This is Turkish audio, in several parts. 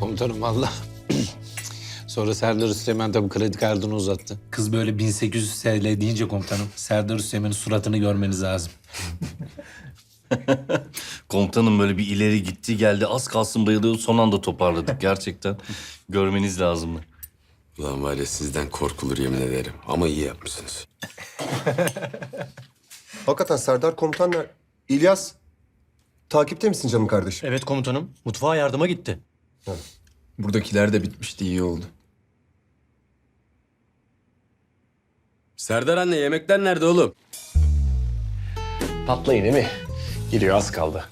Komutanım valla. Sonra Serdar Üsteğmen tabii kredi kartını uzattı. Kız böyle 1800 TL deyince komutanım Serdar Üsteğmen'in suratını görmeniz lazım. Komutanım böyle bir ileri gitti geldi az kalsın bayılıyor son anda toparladık gerçekten. Görmeniz lazımdı. Ulan var ya sizden korkulur yemin ederim. Ama iyi yapmışsınız. Hakikaten Serdar komutan ner- İlyas, takipte misin canım kardeşim? Evet komutanım. Mutfağa yardıma gitti. Buradakiler de bitmişti iyi oldu. Serdar anne yemekler nerede oğlum? Patlayın değil mi? Giriyor az kaldı.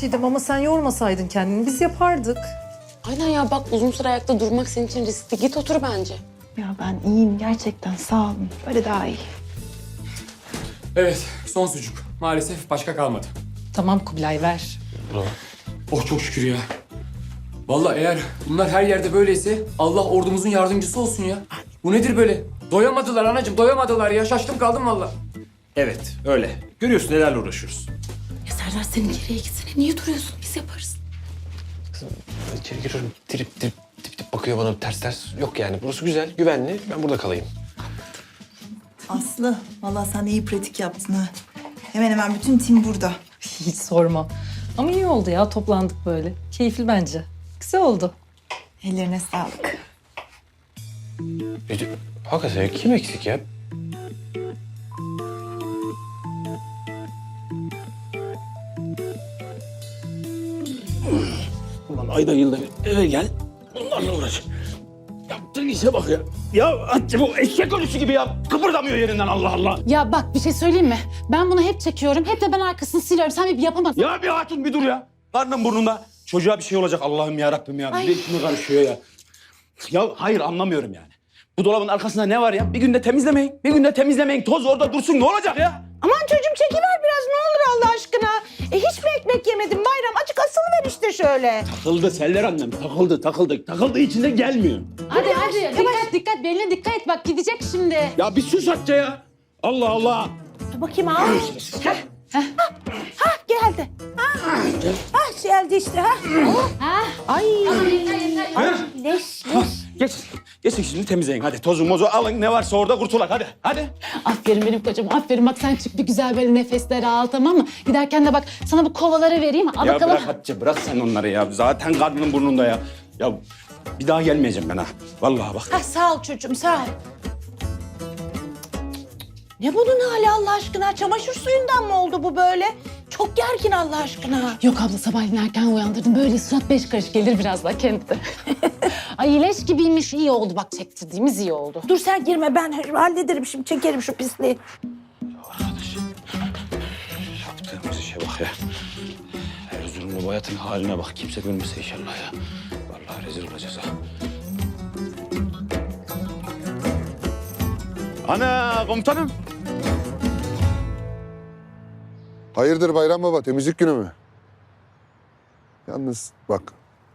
Çiğdem ama sen yormasaydın kendini biz yapardık. Aynen ya bak uzun süre ayakta durmak senin için riskli. Git otur bence. Ya ben iyiyim gerçekten sağ olun. Böyle daha iyi. Evet son sucuk. Maalesef başka kalmadı. Tamam Kubilay ver. Oh çok şükür ya. Vallahi eğer bunlar her yerde böyleyse Allah ordumuzun yardımcısı olsun ya. Bu nedir böyle? Doyamadılar anacığım doyamadılar ya. Şaştım kaldım vallahi. Evet öyle. Görüyorsun nelerle uğraşıyoruz. Ya Serdar senin geriye gitsene. Niye duruyorsun? Biz yaparız. İçeri giriyorum. Trip trip tip tip bakıyor bana ters ters. Yok yani burası güzel, güvenli. Ben burada kalayım. Aslı vallahi sen iyi pratik yaptın ha. Hemen hemen bütün tim burada. Hiç sorma. Ama iyi oldu ya toplandık böyle. Keyifli bence. Güzel oldu. Ellerine sağlık. Ece, hakikaten kim eksik ya? Ulan ayda yılda bir eve gel. Bunlarla uğraş. Yaptığın işe bak ya. Ya Hatice bu eşek ölüsü gibi ya. Kıpırdamıyor yerinden Allah Allah. Ya bak bir şey söyleyeyim mi? Ben bunu hep çekiyorum. Hep de ben arkasını siliyorum. Sen bir yapamadın. Ya bir hatun bir dur ya. Karnım burnumda. Çocuğa bir şey olacak Allah'ım ya Rabbim ya. Bir de içime karışıyor ya. Ya hayır anlamıyorum yani. Bu dolabın arkasında ne var ya? Bir günde temizlemeyin. Bir günde temizlemeyin. Toz orada dursun. Ne olacak ya? Aman çocuğum çekiver biraz ne olur Allah aşkına. E hiç mi ekmek yemedin bayram? Açık asılıver işte şöyle. Takıldı Seller annem. Takıldı, takıldı. Takıldı içinde gelmiyor. Hadi hadi. Dikkat dikkat. Beline dikkat et. Bak gidecek şimdi. Ya bir sus Hatice ya. Allah Allah. Dur bakayım ha. Hah, hah, hah, geldi. Ha, ha geldi işte ha. Ay. Ay leş leş. Geç. Geçin şimdi temizleyin hadi. Tozu mozu alın ne varsa orada kurtulak hadi. Hadi. Aferin benim kocam. Aferin. Bak sen çık bir güzel böyle nefesler al tamam mı? Giderken de bak sana bu kovaları vereyim. Al ya bakalım. bırak Hatice bırak sen onları ya. Zaten karnının burnunda ya. Ya bir daha gelmeyeceğim ben ha. Vallahi bak. Ha, sağ ol çocuğum sağ ol. Ne bunun hali Allah aşkına? Çamaşır suyundan mı oldu bu böyle? Çok gergin Allah aşkına. Yok abla sabahleyin erken uyandırdım. Böyle surat beş karış gelir birazdan kendi de. Ay iyileş gibiymiş. iyi oldu bak çektirdiğimiz iyi oldu. Dur sen girme ben hallederim şimdi çekerim şu pisliği. Yaptığımız işe bak ya. Erzurumlu bu hayatın haline bak. Kimse görmese inşallah ya. Vallahi rezil olacağız ha. Ana komutanım. Hayırdır Bayram Baba, temizlik günü mü? Yalnız bak,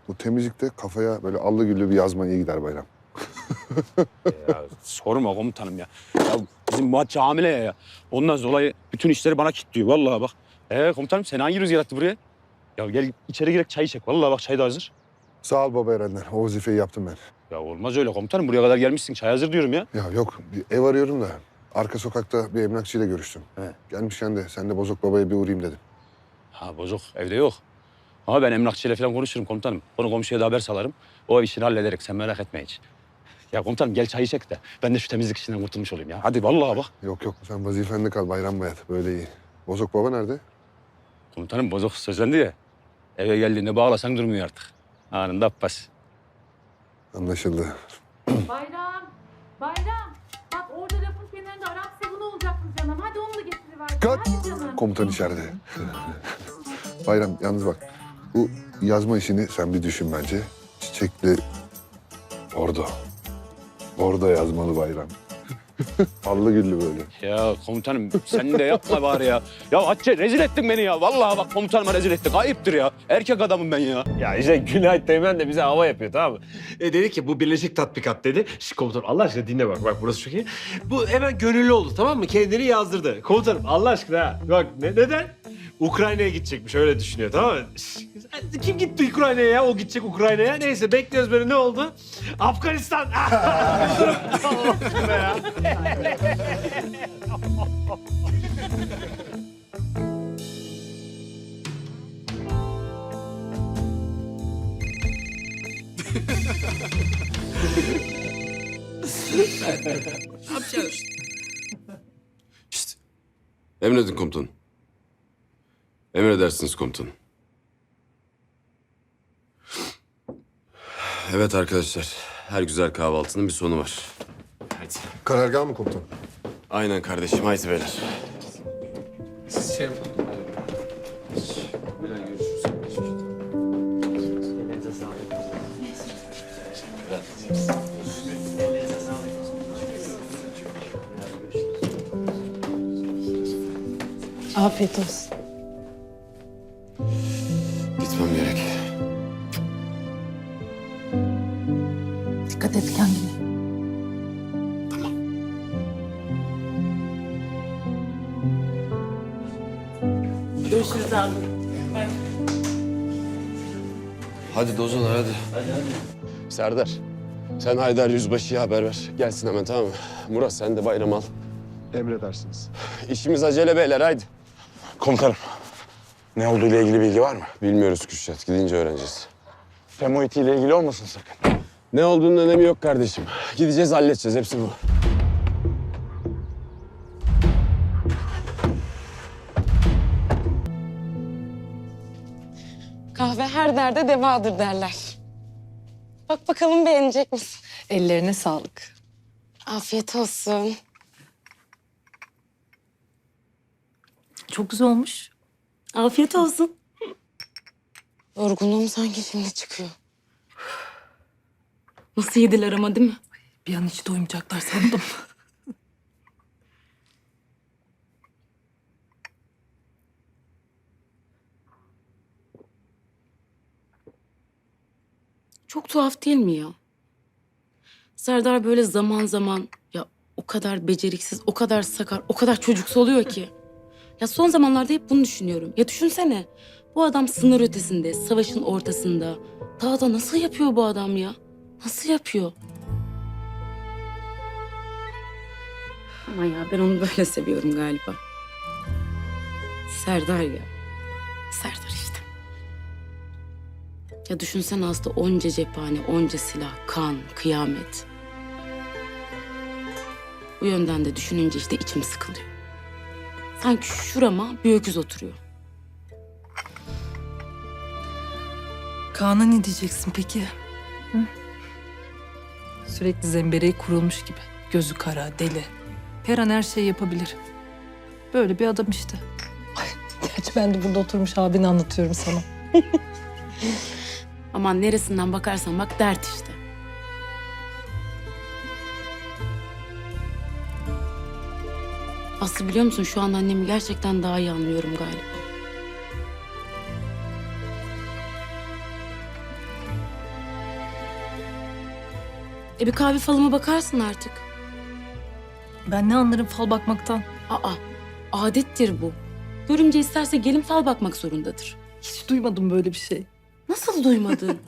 bu temizlikte kafaya böyle allı güllü bir yazma iyi gider Bayram. Ya sorma komutanım ya. Ya bizim Muhatçı hamile ya. Ondan dolayı bütün işleri bana kilitliyor. Vallahi bak. Ee komutanım sen hangi rüzgar attı buraya? Ya gel içeri girek çay içek. Vallahi bak çay da hazır. Sağ ol baba Erenler, o vazifeyi yaptım ben. Ya olmaz öyle komutanım. Buraya kadar gelmişsin. Çay hazır diyorum ya. Ya yok, bir ev arıyorum da arka sokakta bir emlakçıyla görüştüm. He. Gelmişken de sen de Bozok Baba'ya bir uğrayayım dedim. Ha bozuk evde yok. Ama ben emlakçıyla falan konuşurum komutanım. Onu komşuya da haber salarım. O ev işini hallederek sen merak etme hiç. Ya komutanım gel çay içek de ben de şu temizlik işinden kurtulmuş olayım ya. Hadi vallahi bak. Yok yok, sen vazifende kal Bayram Bayat, böyle iyi. Bozok Baba nerede? Komutanım bozuk sözlendi ya. Eve geldiğinde bağlasan durmuyor artık. Anında Abbas. Anlaşıldı. Bayram, bayram. Kenarında Arap sabunu olacaktı canım. Hadi onu da getiriver. Kaç. Hadi canım. Komutan içeride. Bayram, yalnız bak, bu yazma işini sen bir düşün bence. Çiçekli orada. Orada yazmalı Bayram. Allı güllü böyle. Ya komutanım sen de yapma bari ya. Ya Hatice rezil ettin beni ya. Vallahi bak komutanıma rezil ettin. Ayıptır ya. Erkek adamım ben ya. Ya işte Günay Teğmen de bize hava yapıyor tamam mı? E dedi ki bu birleşik tatbikat dedi. Şş komutanım Allah aşkına dinle bak bak burası çok iyi. Bu hemen gönüllü oldu tamam mı? Kendini yazdırdı. Komutanım Allah aşkına ha. Bak ne, neden? Ukrayna'ya gidecekmiş öyle düşünüyor tamam mı? Kim gitti Ukrayna'ya ya? O gidecek Ukrayna'ya. Neyse bekliyoruz böyle ne oldu? Afganistan. Allah aşkına ya. Emredin komutanım. Emredersiniz komutanım. Evet arkadaşlar. Her güzel kahvaltının bir sonu var. Hadi. Karargah mı komutan? Aynen kardeşim. Haydi beyler. Şey, Afiyet olsun. Görüşürüz abi. Hadi dozalar hadi. Serdar. Sen Haydar Yüzbaşı'ya haber ver. Gelsin hemen tamam mı? Murat sen de bayram al. Emredersiniz. İşimiz acele beyler haydi. Komutanım. Ne olduğu ile ilgili bilgi var mı? Bilmiyoruz Kürşat. Gidince öğreneceğiz. Femoiti ile ilgili olmasın sakın. Ne olduğunun önemi yok kardeşim. Gideceğiz halledeceğiz. Hepsi bu. Kahve her derde devadır derler. Bak bakalım beğenecek misin? Ellerine sağlık. Afiyet olsun. Çok güzel olmuş. Afiyet olsun. Yorgunluğum sanki şimdi çıkıyor. Nasıl yediler ama değil mi? Bir an hiç doymayacaklar sandım. Çok tuhaf değil mi ya? Serdar böyle zaman zaman ya o kadar beceriksiz, o kadar sakar, o kadar çocuksu oluyor ki. Ya son zamanlarda hep bunu düşünüyorum. Ya düşünsene. Bu adam sınır ötesinde, savaşın ortasında. Dağda nasıl yapıyor bu adam ya? Nasıl yapıyor? Ama ya ben onu böyle seviyorum galiba. Serdar ya. Serdar. Ya düşünsene Aslı onca cephane, onca silah, kan, kıyamet. Bu yönden de düşününce işte içim sıkılıyor. Sanki şurama bir öküz oturuyor. Kaan'a ne diyeceksin peki? Hı? Sürekli zembereği kurulmuş gibi. Gözü kara, deli. Her an her şeyi yapabilir. Böyle bir adam işte. Ay, gerçi ben de burada oturmuş abini anlatıyorum sana. Aman neresinden bakarsan bak dert işte. Aslı biliyor musun şu an annemi gerçekten daha iyi anlıyorum galiba. E bir kahve falıma bakarsın artık. Ben ne anlarım fal bakmaktan. Aa, adettir bu. Görümce isterse gelin fal bakmak zorundadır. Hiç duymadım böyle bir şey. Nasıl duymadın?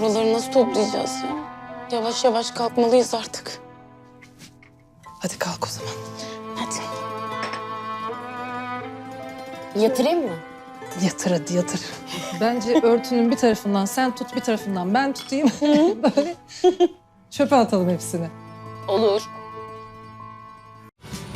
Buraları nasıl toplayacağız ya? Yavaş yavaş kalkmalıyız artık. Hadi kalk o zaman. Hadi. Yatırayım mı? Yatır hadi yatır. Bence örtünün bir tarafından sen tut bir tarafından ben tutayım. Böyle çöpe atalım hepsini. Olur.